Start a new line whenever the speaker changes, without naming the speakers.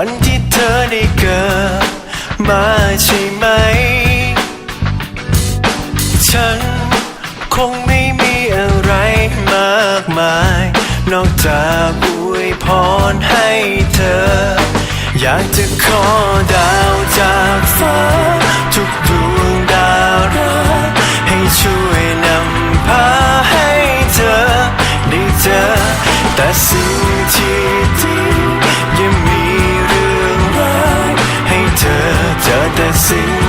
ันที่เธอได้เกิดมาใช่ไหม ฉันคงไม่มีอะไรมากมาย นอกจากอวยพรให้เธอ อยากจะขอดาวจากฟ้า sing